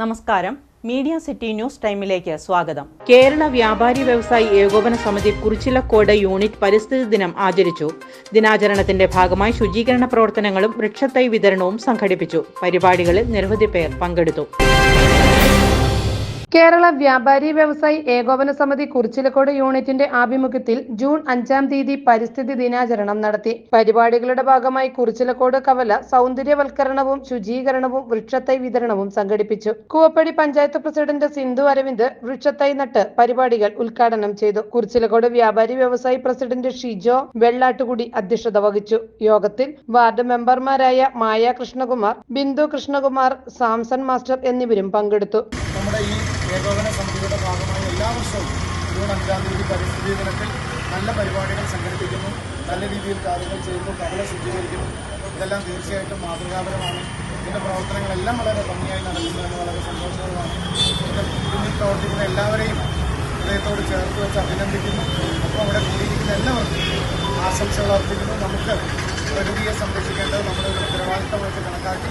നമസ്കാരം. Media city news ടൈമിലേക്ക് സ്വാഗതം. കേരള വ്യാപാരി വ്യവസായി ഏകോപന സമിതി കുറിച്ചിലക്കോട് യൂണിറ്റ് പരിസ്ഥിതി ദിനം ആചരിച്ചു. ദിനാചരണത്തിന്റെ ഭാഗമായി ശുചീകരണ പ്രവർത്തനങ്ങളും വൃക്ഷത്തൈ വിതരണവും സംഘടിപ്പിച്ചു. പരിപാടികളിൽ നിരവധി പേർ പങ്കെടുത്തു. കേരള വ്യാപാരി വ്യവസായി ഏകോപന സമിതി കുറിച്ചിലക്കോട് യൂണിറ്റിന്റെ ആഭിമുഖ്യത്തിൽ ജൂൺ അഞ്ചാം തീയതി പരിസ്ഥിതി ദിനാചരണം നടത്തി. പരിപാടികളുടെ ഭാഗമായി കുറിച്ചിലക്കോട് കവല സൗന്ദര്യവൽക്കരണവും ശുചീകരണവും വൃക്ഷത്തൈ വിതരണവും സംഘടിപ്പിച്ചു. കൂവപ്പടി പഞ്ചായത്ത് പ്രസിഡന്റ് സിന്ധു അരവിന്ദ് വൃക്ഷത്തൈ നട്ട് പരിപാടികൾ ഉദ്ഘാടനം ചെയ്തു. കുറിച്ചിലക്കോട് വ്യാപാരി വ്യവസായി പ്രസിഡന്റ് ഷിജോ വെള്ളാട്ടുകുടി അധ്യക്ഷത വഹിച്ചു. യോഗത്തിൽ വാർഡ് മെമ്പർമാരായ മായ കൃഷ്ണകുമാർ ബിന്ദു കൃഷ്ണകുമാർ സാംസൺ മാസ്റ്റർ എന്നിവരും പങ്കെടുത്തു. നമ്മുടെ ഈ ഏകോപന സമിതിയുടെ ഭാഗമായി എല്ലാ വർഷവും ജൂൺ അഞ്ചാം തീയതി പരിസ്ഥിതി ദിനത്തിൽ നല്ല പരിപാടികൾ സംഘടിപ്പിക്കുന്നു. നല്ല രീതിയിൽ കാര്യങ്ങൾ ചെയ്യുന്നു. കടല ശുചീകരിക്കുന്നു ഇതെല്ലാം തീർച്ചയായിട്ടും മാതൃകാപരമാണ്. ഇതിന്റെ പ്രവർത്തനങ്ങളെല്ലാം വളരെ ഭംഗിയായി നടക്കുന്നു എന്ന് വളരെ സന്തോഷകരമാണ്. ഇതിൽ പ്രവർത്തിക്കുന്ന എല്ലാവരെയും ഹൃദയത്തോട് ചേർത്ത് വെച്ച് അഭിനന്ദിക്കുന്നു. അപ്പോൾ അവിടെ കൂടിയിരിക്കുന്ന എല്ലാവർക്കും ആശംസകൾ അർപ്പിക്കുന്നു. നമുക്ക് പ്രകൃതിയെ സംരക്ഷിക്കേണ്ടത് നമ്മുടെ ഉത്തരവാദിത്തമായിട്ട് കണക്കാക്കി